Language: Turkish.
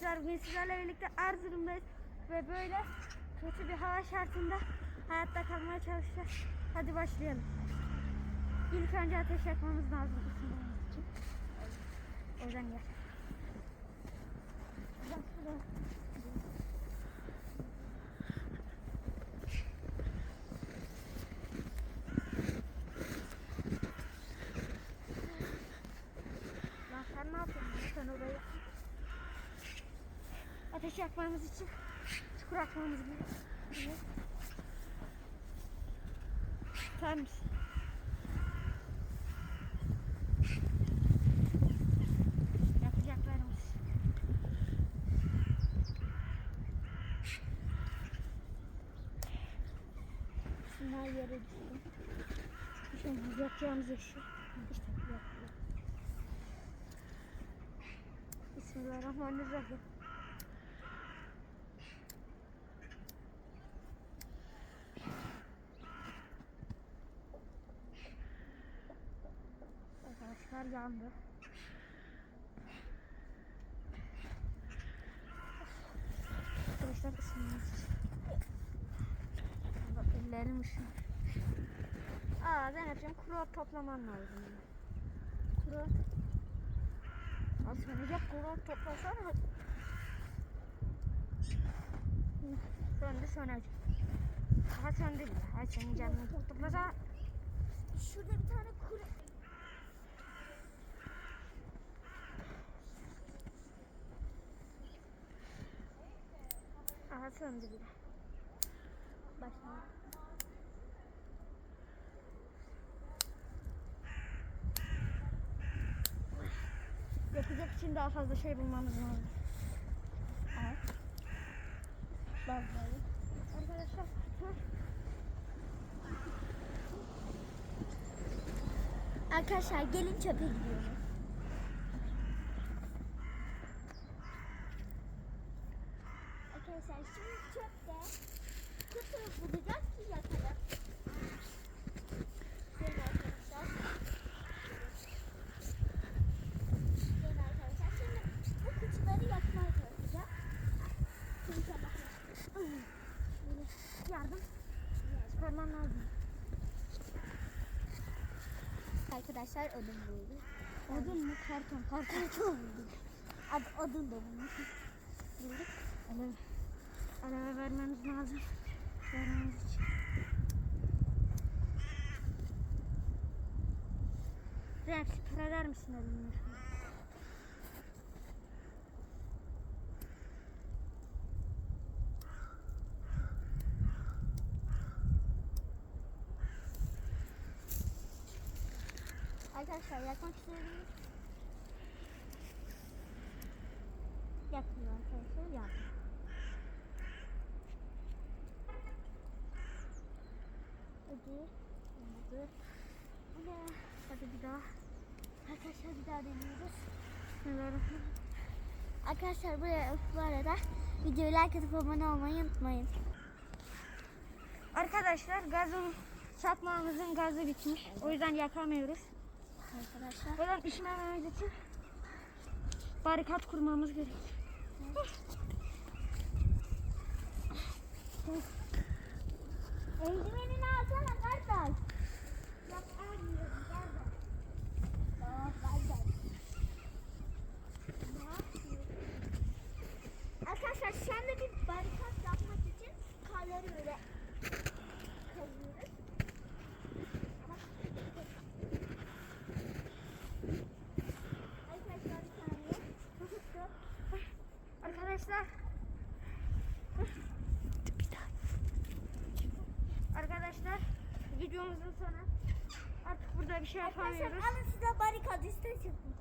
Arkadaşlar bugün sizlerle birlikte Erzurum'dayız ve böyle kötü bir hava şartında hayatta kalmaya çalışacağız. Hadi başlayalım. İlk önce ateş yakmamız lazım ısınmamız için. O yüzden gel. Lan sen ne yapıyorsun? Sen orayı Ateş yakmamız için çukur atmamız gerekiyor. Mısın? Yapacaklarımız. Şunlar yere düştü. Şimdi yapacağımız işi. İşte yapıyor. Bismillahirrahmanirrahim. Arkadaşlar yandı. Arkadaşlar için. Bak ellerim üşüyor. Aa Zeynep'ciğim kuru ot toplaman lazım. Kuru ot. Az sönecek kuru ot toplasana. Söndü sönecek. Daha söndü bile. Ay senin canını toplasana. Şurada bir tane kuru... Aha söndü bile. Başla. Yakacak için daha fazla şey bulmamız lazım. Evet. Bazıları. Arkadaşlar. Arkadaşlar gelin çöpe gidiyoruz. Arkadaşlar şimdi çöpte kutu bulacağız ki yakalım. Yardım. Çıkarman lazım. Arkadaşlar odun bulduk. Odun mu? Karton. Karton çok bulduk. Ad, odun da bulmuşuz. Bulduk. Alev. Aleve vermemiz lazım. Vermemiz için. Zeynep süpürer misin elini? Arkadaşlar yakmak istediğiniz Yakmıyor arkadaşlar. Yak. Hadi. Hadi. Hadi. Hadi bir daha. Arkadaşlar bir daha deniyoruz. Bismillahirrahmanirrahim. Arkadaşlar buraya bu arada videoyu like atıp abone olmayı unutmayın. Arkadaşlar gazın çakmağımızın gazı bitmiş. O yüzden yakamıyoruz. Arkadaşlar. O yüzden üşümememiz için barikat kurmamız gerekiyor. Eldivenini alsana kardeş. Yok almıyorum kardeş. Aa kardeş. Ne yapıyorsun? Arkadaşlar şu anda bir barikat yapmak için karları böyle kazıyoruz. Arkadaşlar bir saniye. Arkadaşlar. Arkadaşlar videomuzun sonu. Artık burada bir şey Arkadaşlar yapamıyoruz. alın size barikat çıkın.